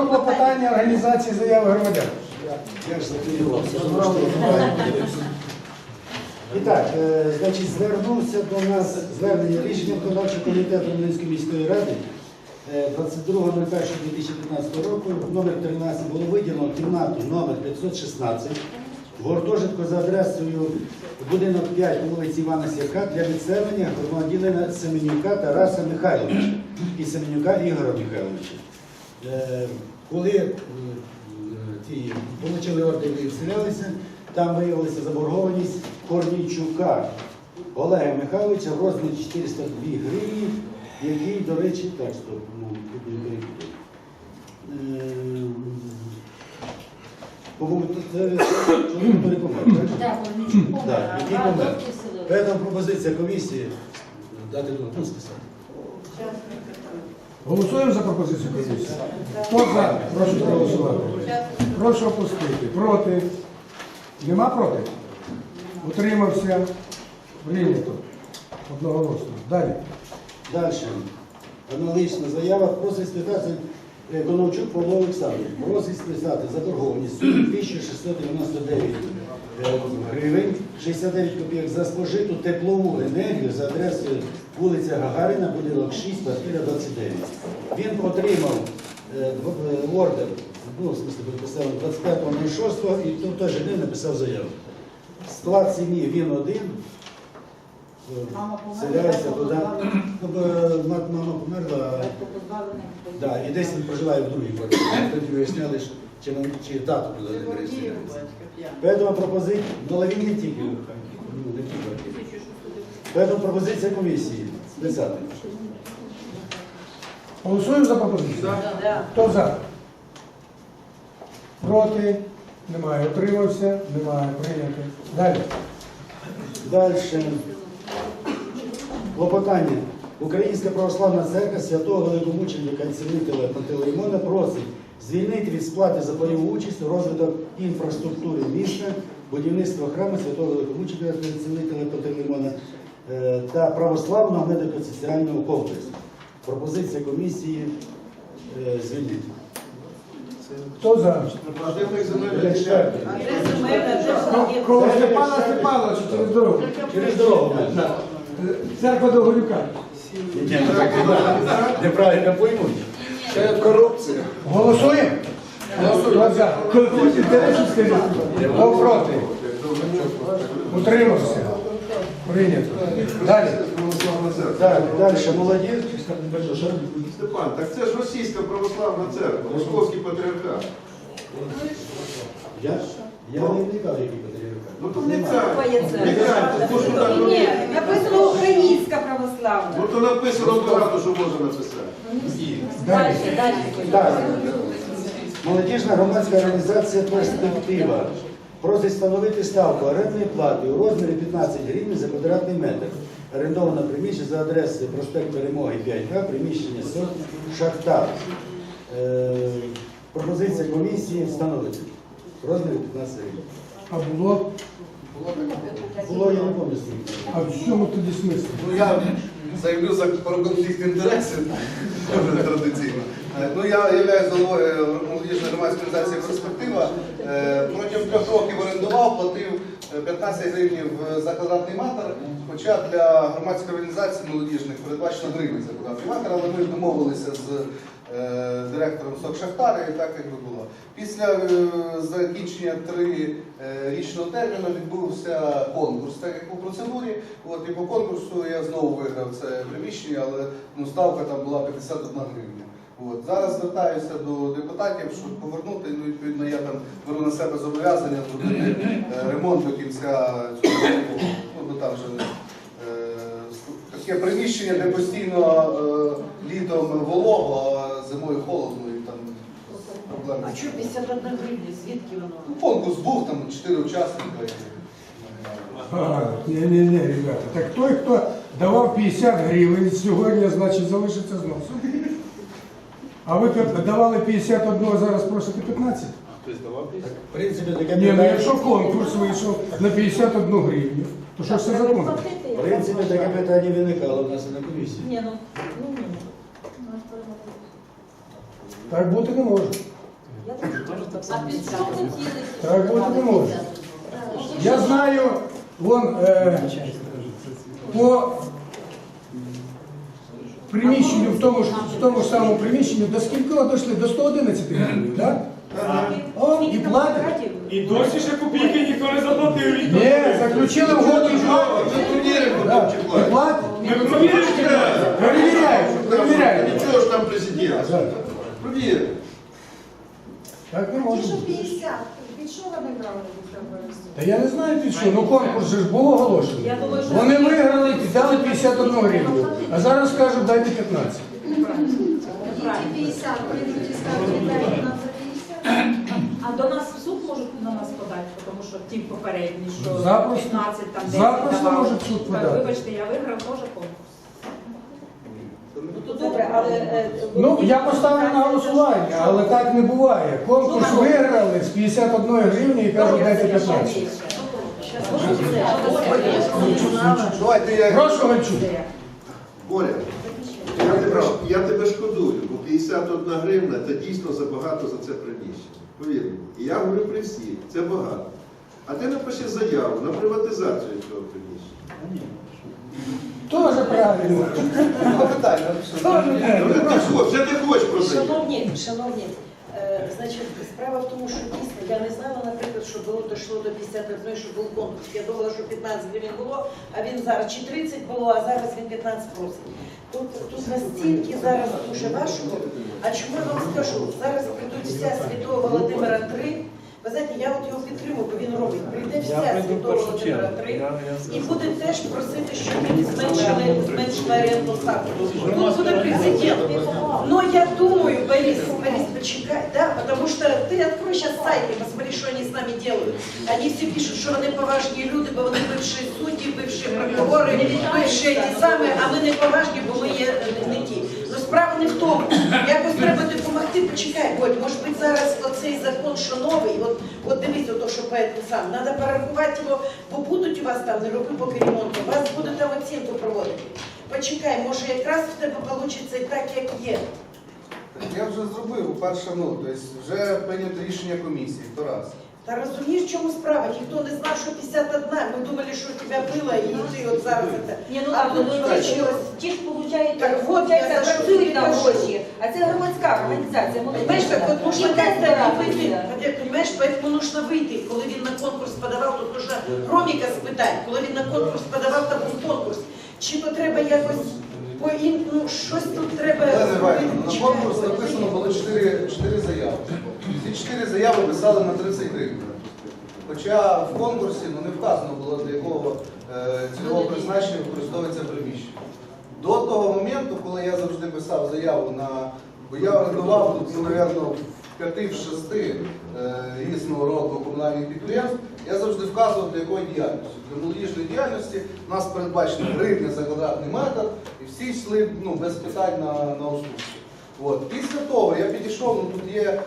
Про клопотання організації заяви громадян. Я ж. І так, е, значить, звернувся до нас звернення рішення виконавчого комітету Рівненської міської ради е, 22.01.2015 року, номер 13, було виділено кімнату номер 516 в гуртожитку за адресою будинок 5 вулиці Івана Сірка для відселення громадянина Семенюка Тараса Михайловича і Семенюка Ігора Михайловича. Е, Коли е, ті отримали ордер і вселялися, там виявилася заборгованість Корнійчука Олега Михайловича в розмірі 402 гривні, який, до речі, так, стоп, ну. Ем, чоловік переконав, так? Так, який помер. Поэтому пропозиція комісії дати до ну, списати. Голосуємо за пропозицію комісії. Хто за? Прошу проголосувати. Прошу опустити. Проти? Нема проти? Утримався? Прийнято. Одноголосно. Далі. Далі. Аналогічна заява просить спитати е, Коновчук Павло Олександрович. Просить списати заборгованість сумі 1699 е, гривень 69 копійок за спожиту теплову енергію за адресою вулиця Гагаріна, будинок 6, квартира 29. Він отримав е, е, ордер, ну, в смысле, підписав 25.06 і в той же день написав заяву. Склад сім'ї він один. Селяється туди. мама померла, і десь він проживає в другій квартирі. Тоді виясняли, що чи, нам- чи тато туди не переселяється. Поэтому пропозиція, ну але він не тільки, ну, не тільки квартирі. Поэтому пропозиція комісії списати. Голосуємо за пропозицію? Хто за? Проти? Немає. Утримався? Немає. Прийнято. Далі. Далі. Клопотання. Українська православна церква святого великомученика і цілителя Пантелеймона просить звільнити від сплати за бойову участь розвиток інфраструктури міста, будівництво храму святого великомученика цілителя Пантелеймона е, та православного медико-соціального комплексу. Пропозиція комісії е, звільнити. Хто за? Четвертої. Степана Степановича через дорогу. Через дорогу. Церква до Горюка. Неправильно поймуть. Це корупція. Голосуємо? За? Конфлікт інтересів скажіть. Хто проти? Утримався. Прийнято. Далі. Далі молодіж. Степан, так це ж російська православна церква, московський патріархат. Я? Я не вникав, який патріархат. Ну то не ця. Твоє це. Не ця, то що там Ні, написано українська православна. Ну то написано багато, що можна написати. Далі. Далі. Молодіжна громадська організація «Перспектива» просить встановити ставку орендної плати у розмірі 15 гривень за квадратний метр. Орендоване приміщення за адресою проспект Перемоги 5Г, приміщення СО Шахтар. Е, пропозиція комісії встановити. Розмірі 15 гривень. А було? Було, я не пам'ятаю. А в чому тоді смисл? Ну, я заявлю за про конфлікт інтересів традиційно. Е, Ну, я являюсь головою молодіжної громадської організації перспектива. Е, Протягом трьох років орендував, платив е, 15 гривень за квадратний метр. Хоча для громадської організації молодіжних передбачено гривень за квадратний метр, але ми домовилися з е, директором СОК Шахтара і так якби було. Після е, закінчення трирічного терміну відбувся конкурс, так як по процедурі. От і по конкурсу я знову виграв це приміщення, але ну, ставка там була 51 гривня. От. Зараз звертаюся до депутатів, щоб повернути. Ну, відповідно, я там беру на себе зобов'язання зробити е, ремонт до кінця цього. Ну, бо там вже е, таке приміщення, де постійно е, літом волого, зимою холодно і там проблеми. А що 51 гривня? Звідки воно? Ну, Конкурс був, там чотири учасника. А, ні, ні, ні, ребята. Так той, хто давав 50 гривень, сьогодні, значить, залишиться з носом. А ви давали 51, а зараз просите 15? В принципі, таке Ні, ну питання- якщо конкурс вийшов на 51 гривню, то що ж це за конкурс? В принципі, таке питання виникало в нас і на комісії. Ні, ну, Так бути не може. А під що хотіли? Так бути не може. Я знаю, вон е, по приміщенню, в тому ж, в тому ж самому приміщенню, до скількох дійшли? До 111 гривень, так? О, і платять. І досі ще копійки ніхто не заплатив. Ні, заключили угоду і платять. Ми провіримо, Да, там чи І платять. платять. Ми провіримо. Перевіряють, перевіряють. Нічого ж там президент. Да. Провіримо. Так не може що бути. 50, від чого вони брали від? Та я не знаю під що, ну конкурс же ж був оголошений. Я думаю, що- Вони виграли, дали 51 гривню, а зараз кажуть, дайте 15. І ті 50, прийдуть і скажуть, дайте нам за 50. А до нас в суд можуть на нас подати, тому що ті попередні, що Запросто. 15 там 10 Запросто давали. можуть в суд Так, подати. Вибачте, я виграв Добре, але... е, Ну, я поставлю на голосування, але так не буває. Конкурс виграли з 51 гривні і кажуть, дайте 15. Давайте я Прошу Гальчук. Боря, я тебе, я тебе шкодую, бо 51 гривна це дійсно забагато за це приміщення. Повір мені. І я говорю при всіх, це багато. А ти напиши заяву на приватизацію цього приміщення. Теж правильно. Ну, ти хочеш. Шановні, шановні, е, значить, справа в тому, що дійсно я не знала, наприклад, що було дійшло до 51, що був конкурс. Я думала, що 15 гривень було, а він зараз чи 30 було, а зараз він 15 просить. Тут, тут настільки зараз дуже важко. А чому я вам скажу? Зараз прийдуть вся Святого Володимира 3. Ви знаєте, я от його підтримую, бо він робить. Прийде вся Святого Володимира 3 і буде теж просити, щоб він зменшили, зменшили оренду ставку. Тут буде президент. Но я думаю, Борис, Борис, почекай, да, потому что ты открой сейчас сайт и посмотри, что они с нами делают. Они все пишут, що вони поважні люди, бо вони бивші судді, бивші прокурори, бивші ті самі, а ми не поважні, бо ми є не ті. Ну справа не в тому. Якось треба допомогти, почекай, Бодь, може бути зараз оцей закон, що новий, от, от дивись, ото, що поет сам, треба перерахувати його, бо будуть у вас там, не роби поки ремонту, у вас буде там оцінку проводити. Почекай, може якраз в тебе вийде так, як є. Я вже зробив, по-перше, ну, тобто вже прийнято рішення комісії, то раз. Та розумієш, в чому справа? Ніхто не знав, що 51. Ми думали, що у тебе було, і ти от зараз це. Ні, ну А так, тут ну, случилось. ті ж получають, Так от, получається, я за що працюють на тобі кажу. гроші, а це громадська організація. Понимаешь, так вот нужно І как-то збиратися. выйти, понимаешь, поэтому нужно выйти. Коли він на конкурс подавав, тут нужно Роміка спитати, коли він на конкурс подавав, там був конкурс. Чи то треба якось ін- ну щось тут треба на конкурс написано було 4, 4 заяви. Ці 4 заяви писали на 30 гривень. Хоча в конкурсі ну, не вказано було, для якого е, цільового призначення використовується приміщення. До того моменту, коли я завжди писав заяву на. Бо я орендував тут, ну, в п'яти, в шести е, різного роду комунальних підприємств, я завжди вказував, для якої діяльності. Для молодіжної діяльності у нас передбачено гривня за квадратний метр, і всі йшли ну, без питань на, на уступки. От. Після того я підійшов, ну тут є е,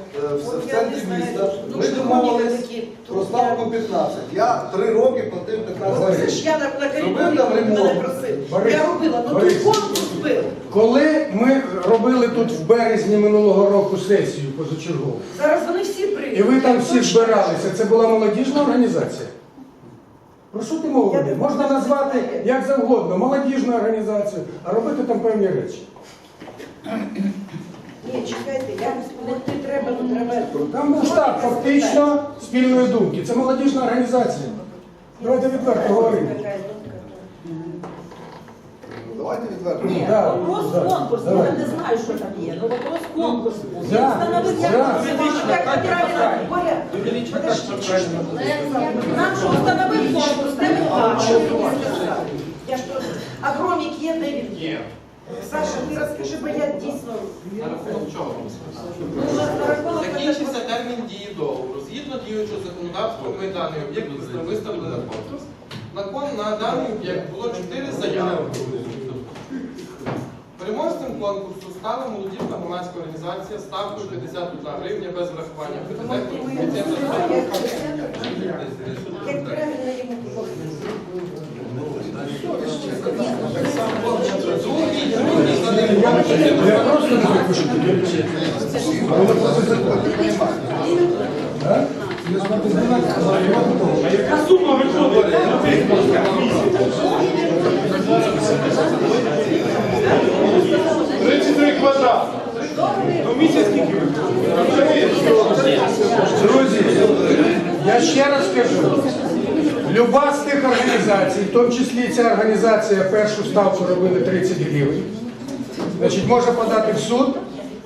От в центрі міста. ну, Ми домовились про ставку 15. Я три роки платив 15 Оце гривень. ж я на, на коридорі там мене ремонт. просив. Борис, Я робила, ну Борис. тут конкурс був. Коли ми робили тут в березні минулого року сесію позачергову, Зараз вони всі прийдуть. і ви там всі збиралися, це була молодіжна організація? Про що ти мова? ведеш? Можна назвати як завгодно, молодіжну організацію, а робити там певні речі. Ні, чекайте, треба, ну треба. Там був штаб фактично спільної думки. Це молодіжна організація. Давайте відверто говорити. Ну, Давайте відверто. Ні, Да, вопрос да, конкурс, давай. я не знаю, що там є. Ну вопрос конкурс був. Да, Він встановив, як да. це як правильно. Боря, подожди, Нам що встановив конкурс, де. Я ж просто... А громік є, де він? Є. Саша, ти розкажи, бо я дійсно... На рахунок чого? Ну, Закінчився термін дії договору. Згідно діючого законодавства, ми даний об'єкт виставили на конкурс. На, кон- на даний об'єкт було чотири заяви. Переможцем конкурсу стала молодіжна громадська організація ставкою 51 гривня без врахування Як правильно йому Другий, другий, я, просто не. Воно. А? Яка сума виходить? 33 квадрати. Скільки виходить? Друзі, я ще раз кажу, люба з тих організацій, в тому числі ця організація першу ставку робили 30 гривень, значить, може подати в суд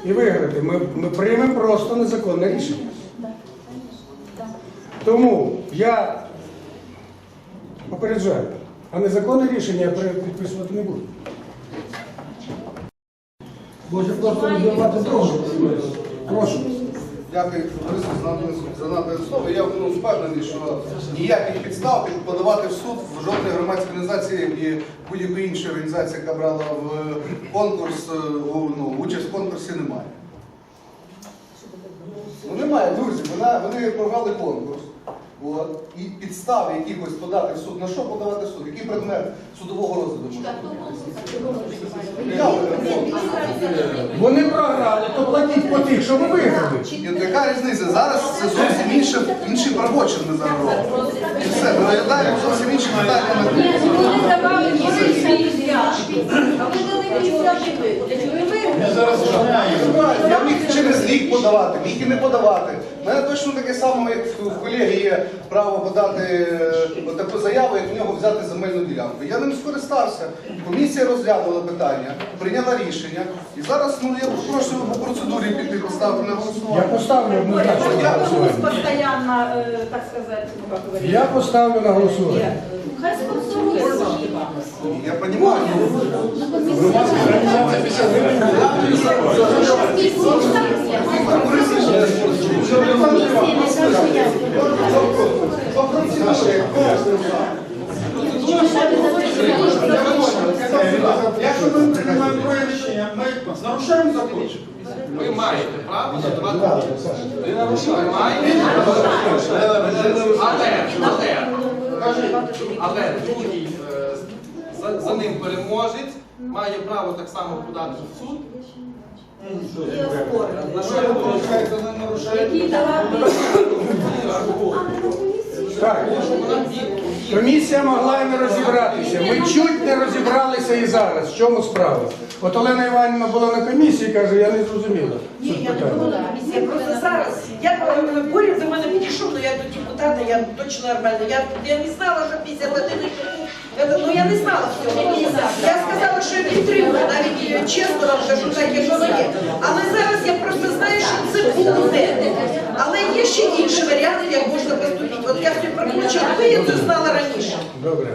і виграти. Ми, ми приймемо просто незаконне рішення. Тому я попереджаю, а незаконне рішення я підписувати не буду. Може просто розірвати договір. Прошу. Дякую, Борису, за надане- слово. Я ну, впевнений, що ніяких підстав подавати в суд в жодної громадської організації і будь-якої іншої організації, яка брала в конкурс, е, ну, участь в конкурсі, немає. Ну немає, друзі, вона, вони програли конкурс. От, і підстави якихось подати в суд. На що подавати в суд? Який предмет судового розгляду може бути? Вони програли, то платіть по тих, що ви виграли. Ну яка різниця? Зараз це зовсім інше, інший правочин ми зараз робимо. І все, ми розглядаємо зовсім інші питання. Вони давали свої місця. А ви дали для чого ви? Я міг через рік подавати, міг і не подавати. У мене точно таке саме, як в колеги є право подати е, таку заяву, як в нього взяти земельну ділянку. Я ним скористався. Комісія розглянула питання, прийняла рішення. І зараз ну, я прошу по процедурі піти поставити на Я голосування. поставлю однозначно на Я голосування. постоянно, э, так сказать, ну. Я поставлю на голосування. Хай спонсорує. Я розумію. Якщо ми приймаємо рішення, ми нарушаємо закон. Ви маєте право задавати. Але, другий, е, за ним переможець має право так само подати в суд. Я буду? Який Так, комісія могла і не розібратися. Ми чуть не розібралися і зараз. В чому справа? От Олена Іванівна була на комісії, каже, я не зрозуміла. Ні, я не була на комісії. Просто зараз я Боря до мене підійшов, ну я до депутата, я точно нормально. Я, я не знала, що 51 це, ну я не знала всього. Я сказала, що я підтримую, навіть е, чесно вам кажу, так як воно є. Але зараз я просто знаю, що це буде. Але є ще інші варіанти, як можна поступити. От я собі прокручу, ви я це знала раніше. Добре.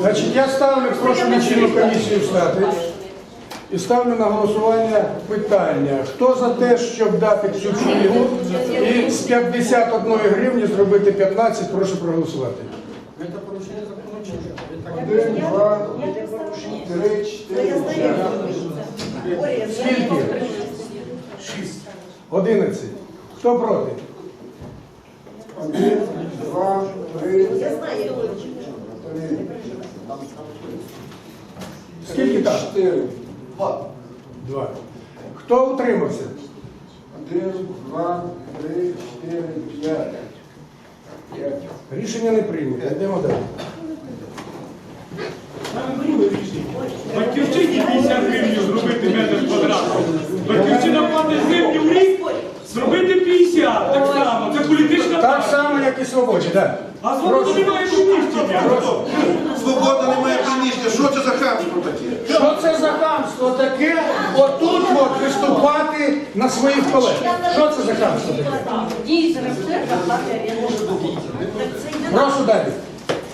Значить, я ставлю, прошу лічильну комісію встати. І ставлю на голосування питання. Хто за те, щоб дати цю пільгу і з 51 гривні зробити 15, прошу проголосувати. Один, два, три, чотири, п'ять. Скільки? Шість. Одинадцять. Хто проти? Один, два, три, Я знаю, три. Скільки там? Чотири. Два. Два. Хто утримався? Один, два, три, чотири, п'ять. П'ять. Рішення не прийнято. Йдемо далі. Батьківщині 50 гривень зробити метр квадратний. Батьківщина платить землю в рік, зробити 50, так само. Це політична Так партія. само, як і свободі, так. А свобода немає приміщення. Свобода немає приміщення. Що це за хамство таке? Що це за хамство таке? Отут от виступати на своїх колег. Що це за хамство таке? дійсно Прошу далі.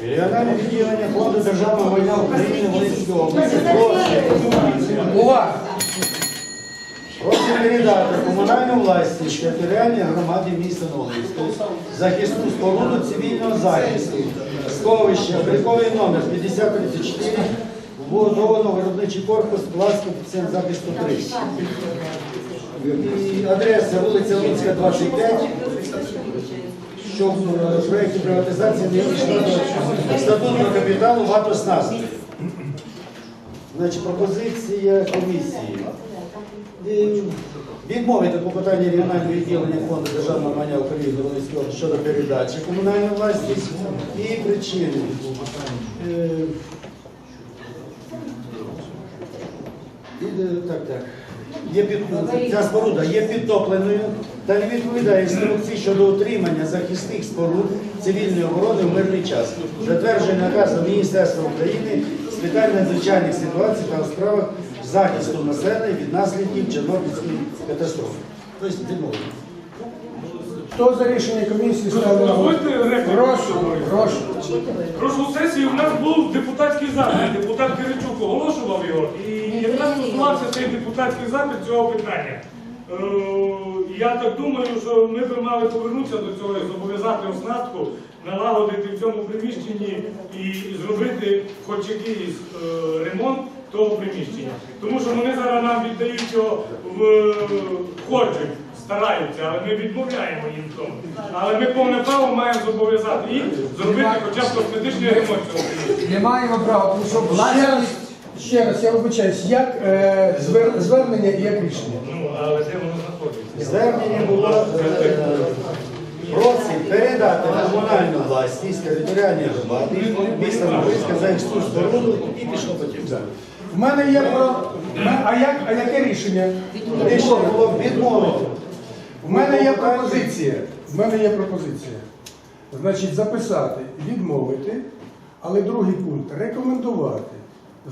Регіональне відділення фонду державного майна України Волинської області. Увага! Просить передати комунальну власність територіальній громаді міста Новинського захисну споруду цивільного захисту, сховище, обліковий номер 5034, водовано-виробничий корпус, Пласка, коефіцієнт захисту 3. І адреса вулиця Луцька, 25, що в е, проєкті приватизації не війшло до статутного капіталу вато. Значить, пропозиція комісії. Відмовити по питанні регіонального відділення фонду державного майна України щодо передачі комунальної власності і причини. Е, Так, так. Є під, ця споруда є підтопленою та не відповідає інструкції щодо утримання захисних споруд цивільної оборони в мирний час, затверджений наказом Міністерства України з питань надзвичайних ситуацій та у справах захисту населення від наслідків Чорнобильської катастрофи. Тобто відмовити. Хто за рішення комісії ставить на голосування? Дозвольте репліку. Прошу, прошу. Прошлу сесію в нас був депутатський запит. Депутат Киричук оголошував його. І якраз стосувався цей депутатський запит цього питання. Е, Я так думаю, що ми би мали повернутися до цього і зобов'язати оснастку, налагодити в цьому приміщенні і зробити хоч якийсь е, ремонт того приміщення. Тому що вони зараз нам віддають його в ходжу, стараються, але ми відмовляємо їм в тому. Але ми повне право маємо зобов'язати їх зробити хоча б косметичний ремонт цього приміщення. Не маємо права, тому що Ще раз, ще раз, я вибачаюсь, як е, звер- звернення і як рішення? Ну, але де воно знаходиться? Звернення було е, просить передати на комунальну власність територіальній громаді міста Новинська за екстру споруду і пішло потім. В мене є про. А, як, а яке рішення? Рішення було відмовити. В мене є пропозиція. В мене є пропозиція. Значить, записати, відмовити, але другий пункт рекомендувати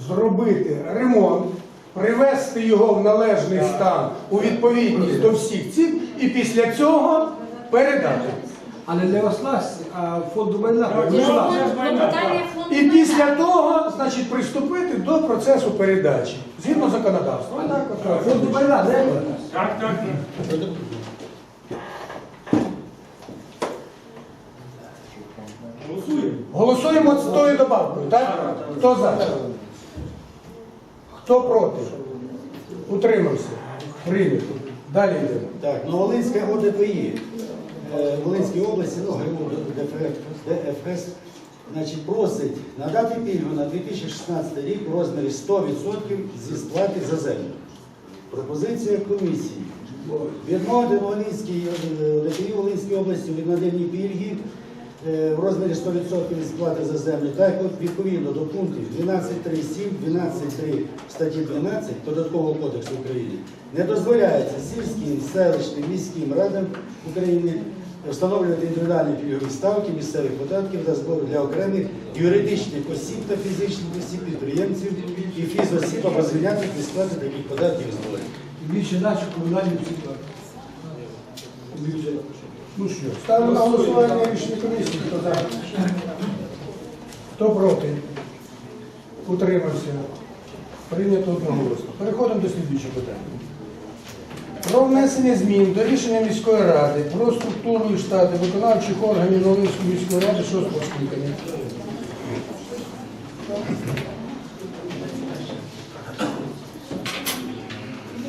зробити ремонт, привести його в належний стан у відповідність до всіх цих, і після цього передати. Але не оснасті, а фонду майна. Ну, ж майна. Фонду І після того, значить, приступити до процесу передачі згідно законодавства. Так. Фонду майна, не Так, так, так. Голосуємо. Голосуємо з тою добавкою, так? Хто за? Хто проти? Утримався. Прийнято. Далі йдемо. Так, ну Волинська ОДПІ Волинській області, ну, ДФС, значить, просить надати пільгу на 2016 рік у розмірі 100% зі сплати за землю. Пропозиція комісії. Відмовити Волинській Волинській області від надання пільги е, в розмірі 100% сплати за землю, так відповідно до пунктів 12.3.7, 12.3 статті 12 Податкового кодексу України не дозволяється сільським, селищним, міським радам України встановлювати індивідуальні пільгові ставки місцевих податків та збору для окремих юридичних осіб та фізичних осіб, підприємців і фізосіб або звільняти від сплати таких податків і зборів. Більше наші комунальні всі. Ну що, ставимо на голосування рішення комісії. Хто за? Хто проти? Утримався. Прийнято одноголосно. Переходимо до слідуючого питання. Про внесення змін до рішення міської ради про структуру і штати виконавчих органів Новинської міської ради 6 скликання.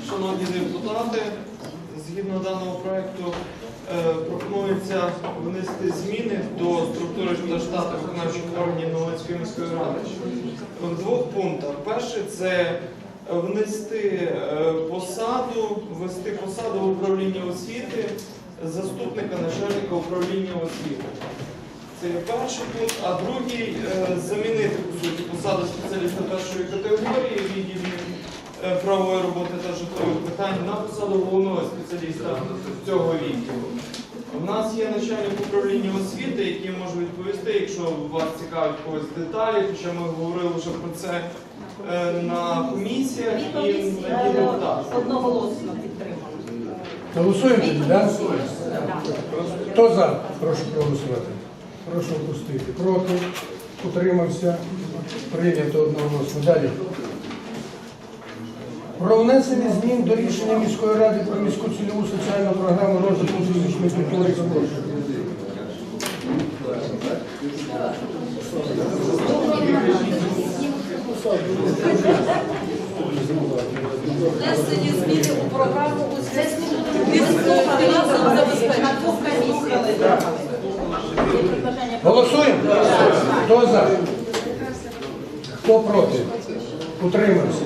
Шановні депутати, згідно даного проекту е, пропонується внести зміни до структури та штату виконавчих органів Новинської міської ради в двох пунктах. Перший це внести е, посаду, ввести посаду в управлінні освіти заступника начальника управління освіти. Це перший пункт, а другий е, замінити по суті посаду спеціаліста першої категорії відділу е, правової роботи та житлових питань на посаду головного спеціаліста цього відділу. У нас є начальник управління освіти, який може відповісти, якщо вас цікавить когось деталі, хоча ми говорили вже про це е, на комісіях і на депутатах. одноголосно підтримала. Голосуємо тоді, так? Хто за? Прошу проголосувати. Прошу опустити. Проти. Утримався. Прийнято одноголосно. Далі. Про внесення змін до рішення міської ради про міську цільову соціальну програму розвитку фізичної культури і спорту. Внесені зміни у програму у зв'язку з фінансовим забезпеченням. На двох комісіях. Голосуємо? Хто за? Хто проти? Утримався.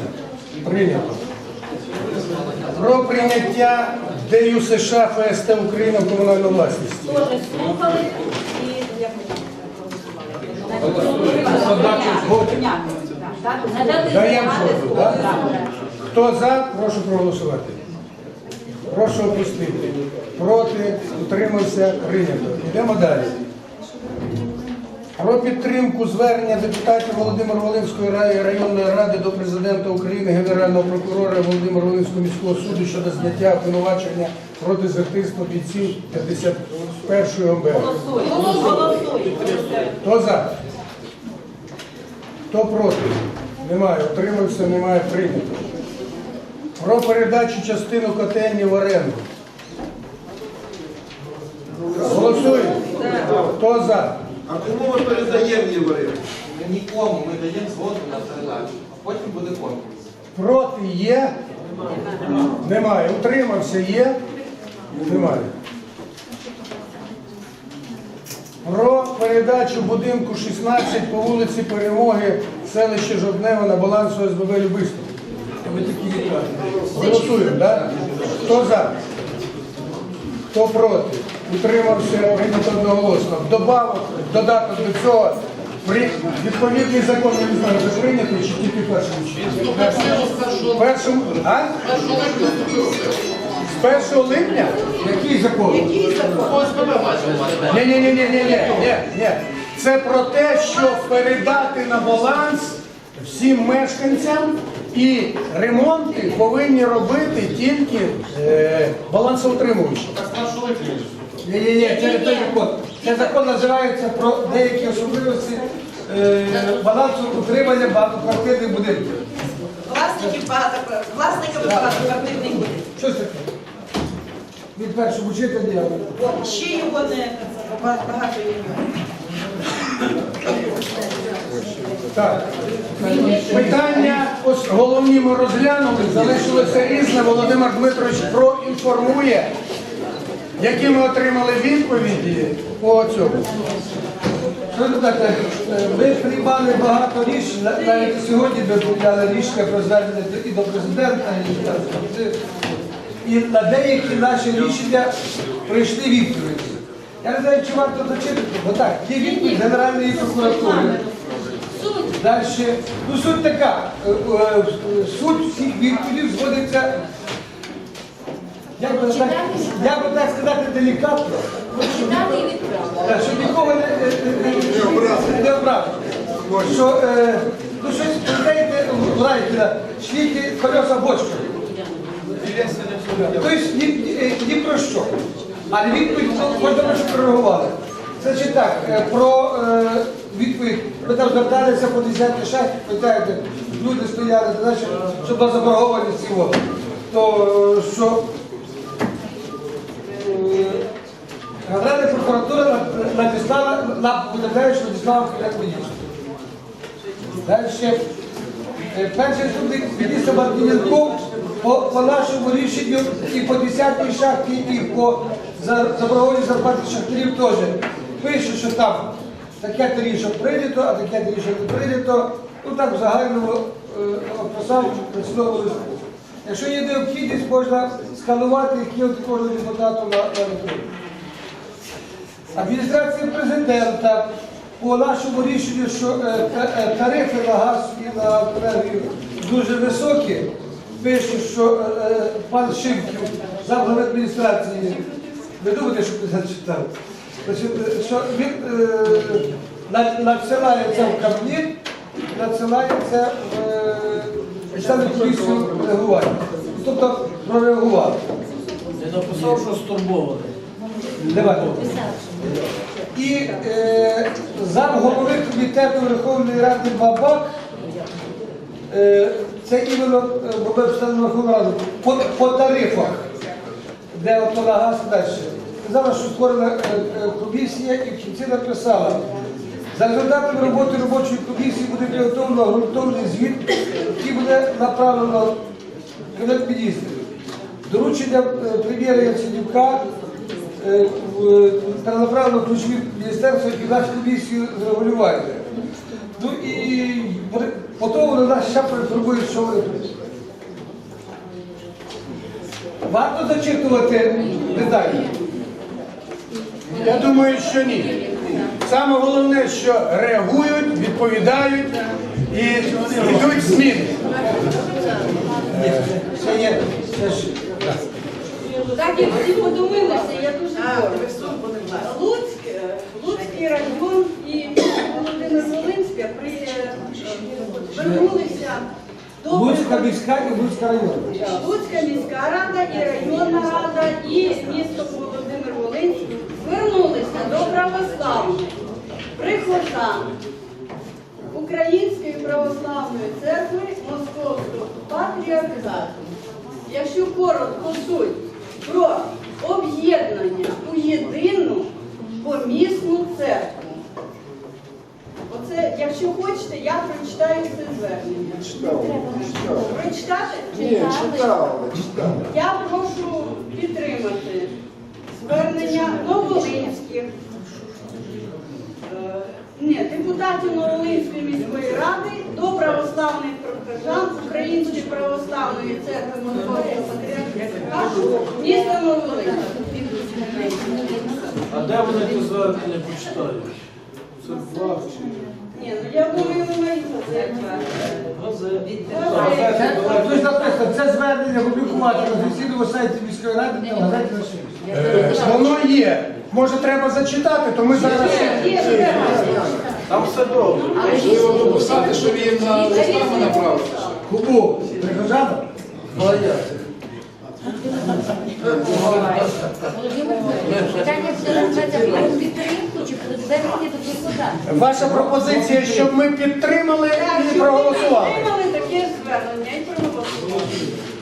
Прийнято. Про прийняття ДЮ США ФСТ України в комунальну власність. Теж слухали і як ми там проголосували? Надати Даємо згоду, так? Хто за, прошу проголосувати. Прошу опустити. Проти, утримався, прийнято. Йдемо далі. Про підтримку звернення депутатів Володимир Волинської рай- районної ради до президента України, Генерального прокурора Володимира Волинського міського суду щодо зняття обвинувачення про дезертирство бійців 51-ї ОМБР. Голосуй. Хто за? Хто проти? Немає. Утримався, немає прийнято. Про передачу частину котельні в оренду. Голосуємо. Хто за? А кому ми передаємо її в оренду? Ми нікому ми даємо згоду на передачу, а потім буде конкурс. Проти є? Немає. Утримався є? Немає. Про передачу будинку 16 по вулиці Перемоги, селище Жовтневе на баланс ОСББ відкати. Голосуємо, так? Хто за? Хто проти? Утримався прийнято одноголосно. Добавок, додаток до цього. При відповідний закон, я не знаю, вже прийнятий чи тільки першому? Першому, а? З 1 липня? Який закон? Ні, ні, ні, ні, ні, ні, ні, ні. Це про те, що передати на баланс всім мешканцям і ремонти повинні робити тільки е, балансоутримуючі. Ні, ні, ні, це не той закон. Це закон називається про деякі особливості е, балансу утримання багатоквартирних будинків. Власників багато, власників багатоквартирних будинків. Що це таке? Від першого читання. Ще його не багато є. Так. Питання ось головні ми розглянули, залишилося різне. Володимир Дмитрович проінформує, які ми отримали відповіді по цьому. Що е, ви приймали багато рішень, навіть сьогодні ви прийняли рішення про звернення і до президента, і, до- і на деякі наші рішення прийшли відповіді. Я не знаю, чи варто зачитати, бо так, є відповідь Генеральної прокуратури. Далі, ну суть така, е, е, суть всіх відповідей зводиться, як би так, так сказати, делікатно, так, щоб нікого не, е, е, е, не обрати. Що, е, ну щось, знаєте, лайкіна, світі колеса бочка. Тобто ні, ні, ні про що. Але відповідь можна що. Значить так, е, про е, відповідь, ми там зверталися по 10 шахті, питаєте, люди стояли, значить, щоб була заборгованість цього. То е, що е, Генеральна прокуратура на- надіслала, на повідомляє, що надіслала Кабінет міністрів. Далі. Е, Перший заступник міністра Мартиненков по, по нашому рішенню і по 10-й шахті, і по за- заборгованій зарплаті шахтарів теж пише, що там таке то рішення прийнято, а таке то рішення не прийнято. Ну так в загальному е, описав працював листу. Якщо є необхідність, можна сканувати, які от кожного депутату на, на. Адміністрація президента по нашому рішенню, що е, е, тарифи на газ і на енергію дуже високі, пише, що е, е, пан Шимків, замглави адміністрації, ви думаєте, що ви зачитав? Значить, що він е, на- надсилається в Кабмін, надсилається в е, члени комісію реагування. Тобто прореагували. Я написав, що стурбований. Давайте. І е, зам голови комітету Верховної Ради Бабак, е, це іменно було встановлено Верховну по, по тарифах, де от на далі. Сказала, що створена е, е, комісія і в кінці написала. За результатами роботи робочої комісії буде підготовлено ґрунтовний звіт, який буде направлено Кабінет міністрів. Доручення е, прем'єра Яценюка перенаправлено в ключові міністерства і нашу комісію з регулювання. Ну і потім вони нас ще проінформують, що вони. Варто зачитувати деталі. Я думаю, що ні. Саме головне, що реагують, відповідають і йдуть зміни. Це є. Так як всі подивилися, я дуже. Луцьк, е, Луцький район і Володимир Волинська при вернулися до Луцька міська і Луцька район. Луцька міська рада і районна рада і місто Володимир Волинський звернулися до православних прихожан Української православної церкви Московського патріархату. Якщо коротко суть про об'єднання у єдину помісну церкву. Оце, якщо хочете, я прочитаю це звернення. Прочитати? Ні, читали, читали. Я прошу підтримати звернення Новолинських, е, ні, депутатів Новолинської міської ради до православних прихожан Української православної церкви Московського патріархату міста Новолинськ. А де вони це звернення почитають? Це в Ні, ну я думаю, воно і це звернення опублікувати на офіційному сайті міської ради та газеті на Е, Воно є. Може, треба зачитати, то ми зараз. Є, є звернення. Там все добре. Можливо, дописати, що він на листами направив. Кубу прихожанам. Молодець. Питання все називається про підтримку чи про звернення до прихожан. Ваша пропозиція, щоб ми підтримали і проголосували. Підтримали таке звернення і проголосували.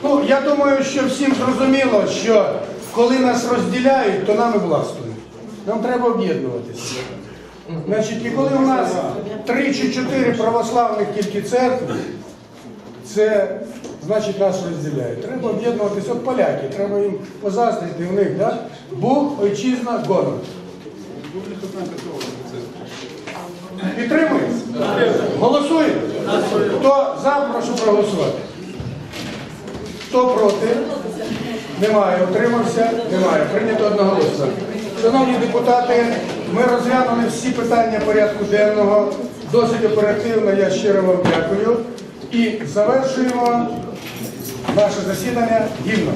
Ну, я думаю, що всім зрозуміло, що коли нас розділяють, то нами властвують. Нам треба об'єднуватися. Значить, і коли у нас три чи чотири православних тільки церкви, це значить нас розділяють. Треба об'єднуватися. От поляки, треба їм позаздрити в них, да? Бог, отчизна, гонор. Підтримуємо? Голосуємо? Хто за, прошу проголосувати. Хто проти? Немає. Утримався? Немає. Прийнято одноголосно. Шановні депутати, ми розглянули всі питання порядку денного. Досить оперативно. Я щиро вам дякую. І завершуємо Наше засідання гімно.